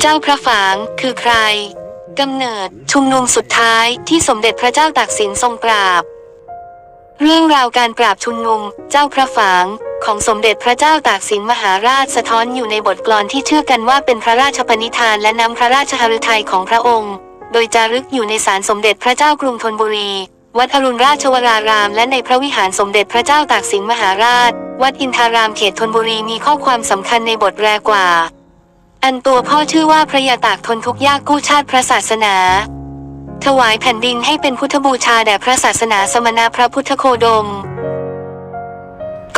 เจ้าพระฝางคือใครกำเนิดชุมนุมสุดท้ายที่สมเด็จพระเจ้าตากสินทรงปราบ เรื่องราวการปราบชุมนุมเจ้าพระฝางของสมเด็จพระเจ้าตากสินมหาราชสะท้อนอยู่ในบทกลอนที่เชื่อกันว่าเป็นพระราชปณิธานและน้ำพระราชหฤทัยของพระองค์ โดยจารึกอยู่ในศาลสมเด็จพระเจ้ากรุงธนบุรี วัดอรุณราชวราราม และในพระวิหารสมเด็จพระเจ้าตากสินมหาราช วัดอินทารามเขตธนบุรีมีข้อความสำคัญในบทแรกว่า อันตัวพ่อชื่อว่าพระยาตากทนทุกข์ยากกู้ชาติพระศาสนา ถวายแผ่นดินให้เป็นพุทธบูชาแด่พระศาสนาสมณะพระพุทธโคดม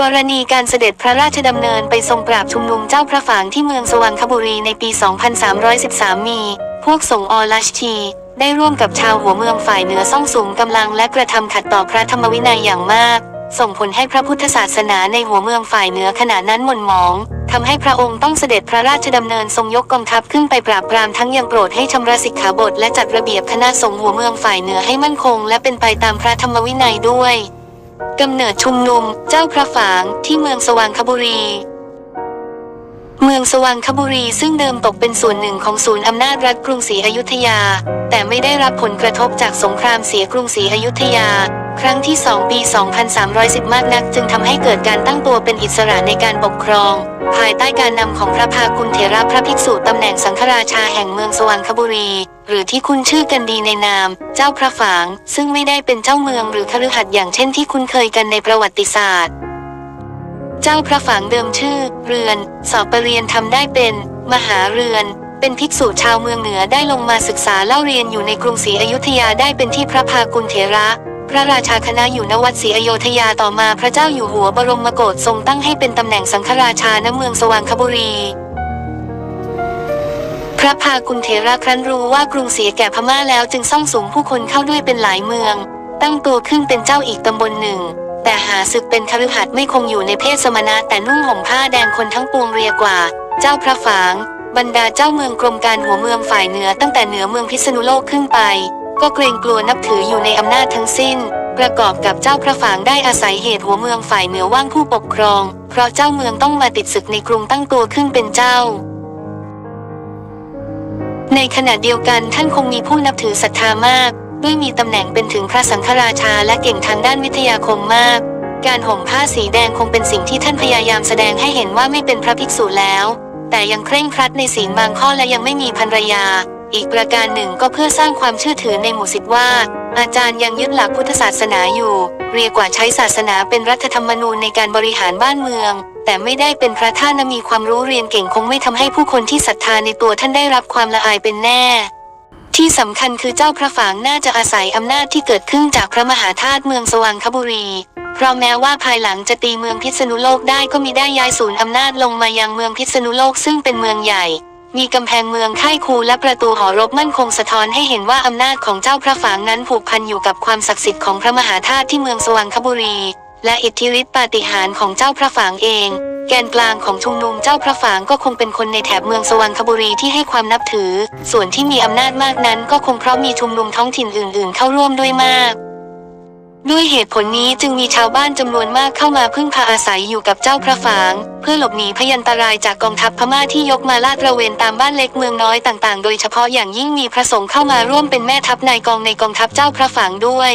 กรณีการเสด็จพระราชดำเนินไปทรงปราบชุมนุมเจ้าพระฝางที่เมืองสว่างคบุรีในปี 2313 มี พวกสงฆ์อลัชทีได้ร่วมกับชาวหัวเมืองฝ่ายเหนือซ่องสูงกำลังและกระทำขัดต่อพระธรรมวินัยอย่างมาก ส่งผลให้พระพุทธศาสนาในหัวเมืองฝ่ายเหนือขณะนั้นหม่นหมอง ทำให้พระองค์ต้องเสด็จพระราชดำเนินทรงยกกองทัพขึ้นไปปราบปรามทั้งยังโปรดให้ชำระสิกขาบทและจัดระเบียบคณะสงฆ์หัวเมืองฝ่ายเหนือให้มั่นคง และเป็นไปตามพระธรรมวินัยด้วยกำเนิดชุมนุม เจ้าพระฝางที่เมืองสว่างคบุรี เมืองสว่างคบุรีซึ่งเดิมตกเป็นส่วนหนึ่งของศูนย์อำนาจรัฐกรุงศรีอยุธยา แต่ไม่ได้รับผลกระทบจากสงครามเสียกรุงศรีอยุธยา ครั้งที่ 2 ปี 2310 มากนัก จึงทำให้เกิดการตั้งตัวเป็นอิสระในการปกครอง ภายใต้การนำของพระพากุลเถระพระภิกษุตำแหน่งสังฆราชาแห่งเมืองสว่างคบุรี หรือที่คุ้นชื่อกันดีในนาม เจ้าพระฝาง ซึ่งไม่ได้เป็นเจ้าเมืองหรือคฤหัสถ์อย่างเช่นที่คุ้นเคยกันในประวัติศาสตร์ เจ้าพระฝางเดิมชื่อ เรือน สอบประเรียนทำได้เป็น มหาเรือน เป็นภิกษุชาวเมืองเหนือได้ลงมาศึกษาเล่าเรียนอยู่ในกรุงศรีอยุธยาได้เป็นที่พระพากุลเถระ ระราชาคณะอยู่ณวัดศรีอโยธยาต่อมาพระเจ้าอยู่หัวบรมโกศทรงตั้งให้เป็นตำแหน่งสังฆราชาณเมืองสว่างคบุรี พระพากุลเถระครั้นรู้ว่ากรุงเสียแก่พม่าแล้วจึงซ่องสูงผู้คนเข้าด้วยเป็นหลายเมือง ตั้งตัวขึ้นเป็นเจ้าอีกตำบลหนึ่ง แต่หาศึกเป็นคฤหัสถ์ไม่คงอยู่ในเพศสมณะแต่นุ่งห่มผ้าแดงคนทั้งปวงเรียกว่า เจ้าพระฝางบรรดาเจ้าเมืองกรมการหัวเมืองฝ่ายเหนือตั้งแต่เหนือเมืองพิษณุโลกขึ้นไป ก็เกรงกลัวนับถืออยู่ในอำนาจทั้งสิ้น ประกอบกับเจ้าพระฝางได้อาศัยเหตุหัวเมืองฝ่ายเหนือว่างผู้ปกครอง เพราะเจ้าเมืองต้องมาติดศึกในกรุงตั้งตัวขึ้นเป็นเจ้า ในขณะเดียวกันท่านคงมีผู้นับถือศรัทธามาก ด้วยมีตำแหน่งเป็นถึงพระสังฆราชาและเก่งทางด้านวิทยาคมมาก การห่มผ้าสีแดงคงเป็นสิ่งที่ท่านพยายามแสดงให้เห็นว่าไม่เป็นพระภิกษุแล้ว แต่ยังเคร่งครัดในศีลบางข้อและยังไม่มีภรรยา อีกประการหนึ่งก็เพื่อสร้างความเชื่อถือในหมู่ศิษย์ว่า อาจารย์ยังยึดหลักพุทธศาสนาอยู่ เรียกว่าใช้ศาสนาเป็นรัฐธรรมนูญในการบริหารบ้านเมือง แต่ไม่ได้เป็นพระท่านมีความรู้เรียนเก่งคงไม่ทำให้ผู้คนที่ศรัทธาในตัวท่านได้รับความละอายเป็นแน่ ที่สำคัญคือเจ้าพระฝางน่าจะอาศัยอำนาจที่เกิดขึ้นจากพระมหาธาตุเมืองสว่างคบุรีเพราะแม้ว่าภายหลังจะตีเมืองพิษณุโลกได้ก็มีได้ย้ายศูนย์อำนาจลงมายังเมืองพิษณุโลกซึ่งเป็นเมืองใหญ่ มีกำแพงเมืองค่ายคูและประตูหอรบมั่นคงสะท้อนให้เห็นว่าอำนาจของเจ้าพระฝางนั้นผูกพันอยู่กับความศักดิ์สิทธิ์ของพระมหาธาตุที่เมืองสว่างคบุรี และอิทธิฤทธิปาฏิหาริย์ของเจ้าพระฝางเอง แกนกลางของชุมนุมเจ้าพระฝางก็คงเป็นคนในแถบเมืองสว่างคบุรีที่ให้ความนับถือ ส่วนที่มีอำนาจมากนั้นก็คงเพราะมีชุมนุมท้องถิ่นอื่น ๆ เข้าร่วมด้วยมาก ด้วยเหตุผลนี้จึงมีชาวบ้านจำนวนมากเข้ามาพึ่งพาอาศัยอยู่กับเจ้าพระฝาง เพื่อหลบหนีพยันตรายจากกองทัพพม่าที่ยกมาลาดระเวนตามบ้านเล็กเมืองน้อยต่างๆ โดยเฉพาะอย่างยิ่งมีพระสงฆ์เข้ามาร่วมเป็นแม่ทัพนายกองในกองทัพเจ้าพระฝางด้วย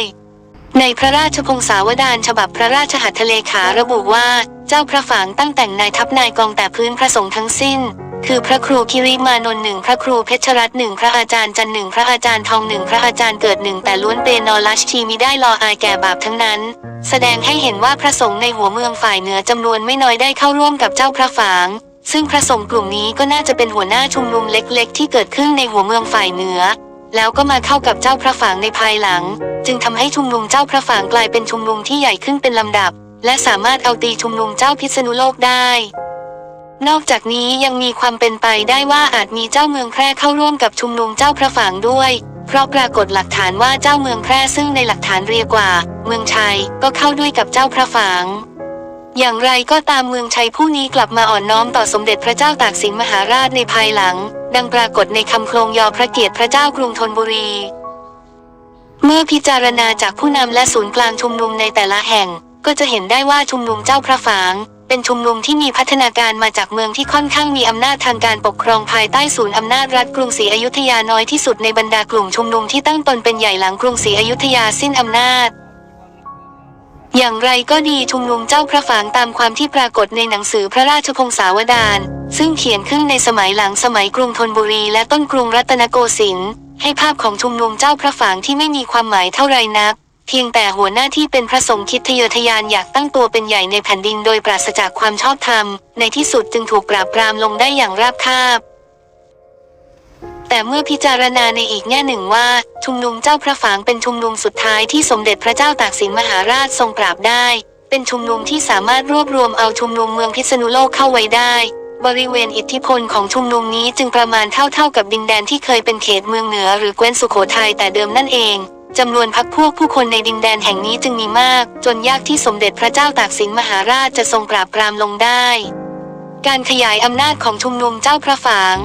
ในพระราชพงศาวดารฉบับพระราชหัตถเลขาระบุว่า เจ้าพระฝางตั้งแต่งนายทัพนายกองแต่พื้นพระสงฆ์ทั้งสิ้น คือพระครูคิริมานนท์หนึ่งพระครูเพชรรัตน์หนึ่งพระอาจารย์จันหนึ่งพระอาจารย์ทองหนึ่งพระอาจารย์เกิดหนึ่งแต่ล้วนเป็นนอลัชทีมิได้รออายแก่บาปทั้งนั้น แสดงให้เห็นว่าพระสงฆ์ในหัวเมืองฝ่ายเหนือจำนวนไม่น้อยได้เข้าร่วมกับเจ้าพระฝาง ซึ่งพระสงฆ์กลุ่มนี้ก็น่าจะเป็นหัวหน้าชุมนุมเล็กๆ ที่เกิดขึ้นในหัวเมืองฝ่ายเหนือ แล้วก็มาเข้ากับเจ้าพระฝางในภายหลัง จึงทำให้ชุมนุมเจ้าพระฝางกลายเป็นชุมนุมที่ใหญ่ขึ้นเป็นลำดับ และสามารถเอาตีชุมนุมเจ้าพิษณุโลกได้ นอกจากนี้ยังมีความเป็นไปได้ว่าอาจมีเจ้าเมืองแพร่เข้าร่วมกับชุมนุมเจ้าพระฝางด้วย เพราะปรากฏหลักฐานว่าเจ้าเมืองแพร่ซึ่งในหลักฐานเรียกว่า เมืองชัยก็เข้าด้วยกับเจ้าพระฝางอย่างไรก็ตามเมืองชัยผู้นี้กลับมาอ่อนน้อมต่อสมเด็จพระเจ้าตากสินมหาราชในภายหลัง ดังปรากฏในคำโครงยอพระเกียรติพระเจ้ากรุงธนบุรี เมื่อพิจารณาจากผู้นำและศูนย์กลางชุมนุมในแต่ละแห่ง ก็จะเห็นได้ว่าชุมนุมเจ้าพระฝาง เป็นชุมนุมที่มีพัฒนาการมาจากเมืองที่ค่อนข้างมีอำนาจทางการปกครองภายใต้ศูนย์อำนาจรัฐกรุงศรีอยุธยาน้อยที่สุดในบรรดากลุ่มชุมนุมที่ตั้งตนเป็นใหญ่หลังกรุงศรีอยุธยาสิ้นอำนาจอย่างไรก็ดีชุมนุมเจ้าพระฝางตามความที่ปรากฏในหนังสือพระราชพงศาวดารซึ่งเขียนขึ้นในสมัยหลังสมัยกรุงธนบุรีและต้นกรุงรัตนโกสินทร์ให้ภาพของชุมนุมเจ้าพระฝางที่ไม่มีความหมายเท่าไรนัก เพียงแต่หัวหน้าที่เป็นพระสงฆ์คิดทะเยอทะยานอยากตั้งตัวเป็นใหญ่ในแผ่นดินโดยปราศจากความชอบธรรม ในที่สุดจึงถูกปราบปรามลงได้อย่างราบคาบ แต่เมื่อพิจารณาในอีกแง่หนึ่งว่า ชุมนุมเจ้าพระฝางเป็นชุมนุมสุดท้ายที่สมเด็จพระเจ้าตากสินมหาราชทรงปราบได้ เป็นชุมนุมที่สามารถรวบรวมเอาชุมนุมเมืองพิษณุโลกเข้าไว้ได้บริเวณอิทธิพลของชุมนุมนี้จึงประมาณเท่าๆกับดินแดนที่เคยเป็นเขตเมืองเหนือหรือแคว้นสุโขทัยแต่เดิมนั่นเอง จำนวนพักพวกผู้คนในดินแดนแห่งนี้จึงมีมาก จนยากที่สมเด็จพระเจ้าตากสินมหาราชจะทรงปราบปรามลงได้ การขยายอำนาจของชุมนุมเจ้าพระฝาง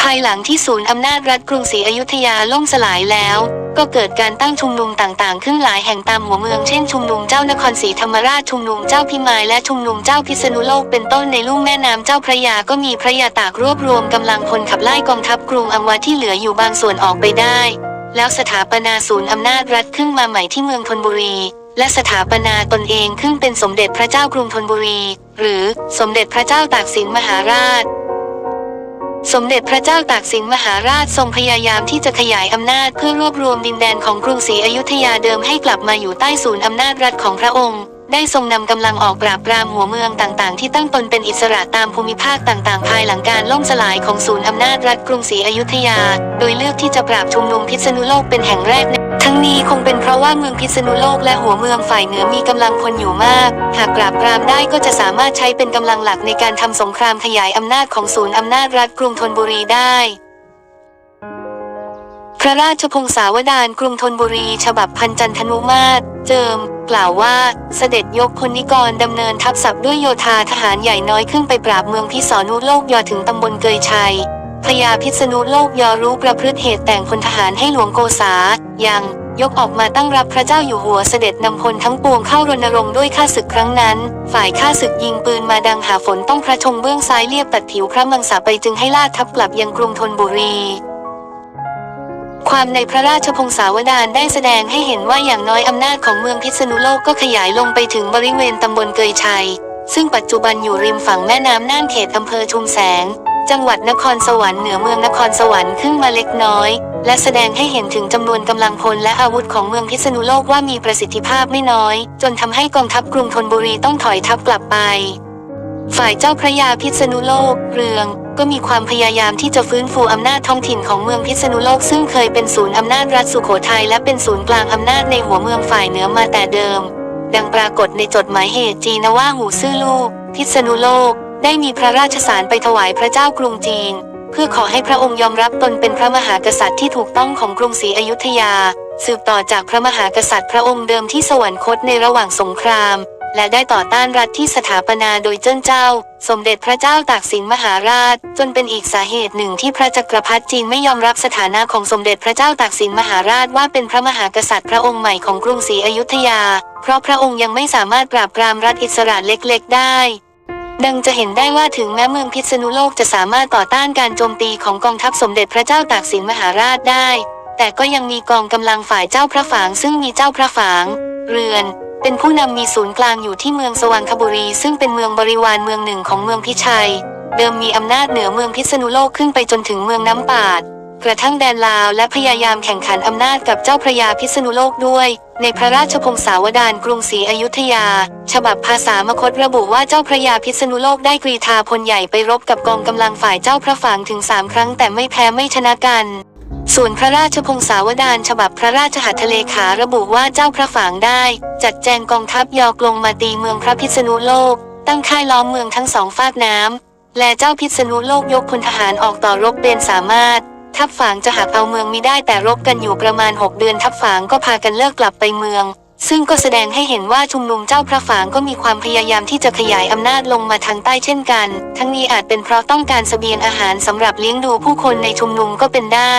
ภายหลังที่ศูนย์อำนาจรัฐกรุงศรีอยุธยาล่มสลายแล้ว ก็เกิดการตั้งชุมนุมต่างๆ ขึ้นหลายแห่งตามหัวเมืองเช่นชุมนุมเจ้านครศรีธรรมราชชุมนุมเจ้าพิมายและชุมนุมเจ้าพิษณุโลกเป็นต้นในลุ่มแม่น้ำเจ้าพระยาก็มีพระยาตากรวบรวมกำลังพลขับไล่กองทัพกรุงอังวาที่เหลืออยู่บางส่วนออกไปได้ แล้วสถาปนาศูนย์อำนาจรัฐขึ้นมาใหม่ที่เมืองธนบุรี และสถาปนาตนเองขึ้นเป็นสมเด็จพระเจ้ากรุงธนบุรี หรือสมเด็จพระเจ้าตากสินมหาราช สมเด็จพระเจ้าตากสินมหาราชทรงพยายามที่จะขยายอำนาจเพื่อรวบรวมดินแดนของกรุงศรีอยุธยาเดิมให้กลับมาอยู่ใต้ศูนย์อำนาจรัฐของพระองค์ ได้ทรงนำกำลังออกปราบปรามหัวเมืองต่างๆ ที่ตั้งตนเป็นอิสระตามภูมิภาคต่างๆ ภายหลังการล่มสลายของศูนย์อำนาจรัฐกรุงศรีอยุธยา โดยเลือกที่จะปราบชุมนุมพิษณุโลกเป็นแห่งแรกในทั้งนี้คงเป็นเพราะว่าเมืองพิษณุโลกและหัวเมืองฝ่ายเหนือมีกำลังพลอยู่มาก หากปราบปรามได้ก็จะสามารถใช้เป็นกำลังหลักในการทำสงครามขยายอำนาจของศูนย์อำนาจรัฐกรุงธนบุรีได้พระราชพงศาวดารกรุงธนบุรี ฉบับพันจันทนุมาตร เจิม กล่าวว่า เสด็จยกพลนิกรดำเนินทัพสับด้วยโยธาทหารใหญ่น้อยขึ้นไปปราบเมืองพิษณุโลกยอถึงตำบลเกยชัยพญาพิษณุโลกยอรู้ประพฤติเหตุแต่งพลทหารให้หลวงโกษา ยังยกออกมาตั้งรับพระเจ้าอยู่หัวเสด็จนำพลทั้งปวงเข้ารณรงค์ด้วยข้าศึกครั้งนั้น ฝ่ายข้าศึกยิงปืนมาดังหาฝนต้องพระชงเบื้องซ้ายเลียบตัดผิวพระมังสาไปจึงให้ลาดทัพกลับยังกรุงธนบุรี ความในพระราชพงศาวดารได้แสดงให้เห็นว่าอย่างน้อยอำนาจของเมืองพิษณุโลกก็ขยายลงไปถึงบริเวณตำบลเกยชัย ซึ่งปัจจุบันอยู่ริมฝั่งแม่น้ำน่านเขตอำเภอชุมแสง จังหวัดนครสวรรค์เหนือเมืองนครสวรรค์ขึ้นมาเล็กน้อย และแสดงให้เห็นถึงจำนวนกำลังพลและอาวุธของเมืองพิษณุโลกว่ามีประสิทธิภาพไม่น้อย จนทำให้กองทัพกรุงธนบุรีต้องถอยทัพกลับไป ฝ่ายเจ้าพระยาพิษณุโลก เรือง ก็มีความพยายามที่จะฟื้นฟูอำนาจท้องถิ่นของเมืองพิษณุโลกซึ่งเคยเป็นศูนย์อำนาจรัฐสุโขทัยและเป็นศูนย์กลางอำนาจในหัวเมืองฝ่ายเหนือมาแต่เดิม ดังปรากฏในจดหมายเหตุจีนว่าหูซื่อลูก พิษณุโลก ได้มีพระราชสารไปถวายพระเจ้ากรุงจีน เพื่อขอให้พระองค์ยอมรับตนเป็นพระมหากษัตริย์ที่ถูกต้องของกรุงศรีอยุธยา สืบต่อจากพระมหากษัตริย์พระองค์เดิมที่สวรรคตในระหว่างสงคราม และได้ต่อต้านรัฐที่สถาปนาโดยเจ้าเจ้า สมเด็จพระเจ้าตากสินมหาราช จนเป็นอีกสาเหตุหนึ่งที่พระจักรพรรดิจีนไม่ยอมรับสถานะของสมเด็จพระเจ้าตากสินมหาราชว่าเป็นพระมหากษัตริย์พระองค์ใหม่ของกรุงศรีอยุธยา เพราะพระองค์ยังไม่สามารถปราบปรามรัฐอิสระเล็กๆ ได้ดังจะเห็นได้ว่าถึงแม้เมืองพิษณุโลกจะสามารถต่อต้านการโจมตีของกองทัพสมเด็จพระเจ้าตากสินมหาราชได้ แต่ก็ยังมีกองกำลังฝ่ายเจ้าพระฝางซึ่งมีเจ้าพระฝาง เรือน เป็นผู้นำมีศูนย์กลางอยู่ที่เมืองสว่างคบุรี ซึ่งเป็นเมืองบริวารเมืองหนึ่งของเมืองพิชัย เดิมมีอำนาจเหนือเมืองพิษณุโลกขึ้นไปจนถึงเมืองน้ำปาด กระทั่งแดนลาวและพยายามแข่งขันอำนาจกับเจ้าพระยาพิษณุโลกด้วย ในพระราชพงศาวดารกรุงศรีอยุธยา ฉบับภาษามคตระบุว่าเจ้าพระยาพิษณุโลกได้กรีธาพลใหญ่ไปรบกับกองกำลังฝ่ายเจ้าพระฝางถึงสามครั้งแต่ไม่แพ้ไม่ชนะกัน ส่วนพระราชพงศาวดารฉบับพระราชหัตถเลขาระบุว่าเจ้าพระฝางได้ จัดแจงกองทัพยอกลงมาตีเมืองพระพิษณุโลก ตั้งค่ายล้อมเมืองทั้งสองฟากน้ำและเจ้าพิษณุโลกยกพลทหารออกต่อรบเป็นสามารถ ทัพฝางจะหักเอาเมืองมิได้แต่รบกันอยู่ประมาณ 6 เดือนทัพฝางก็พากันเลิกกลับไปเมือง ซึ่งก็แสดงให้เห็นว่าชุมนุมเจ้าพระฝางก็มีความพยายามที่จะขยายอำนาจลงมาทางใต้เช่นกัน ทั้งนี้อาจเป็นเพราะต้องการเสบียงอาหารสำหรับเลี้ยงดูผู้คนในชุมนุมก็เป็นได้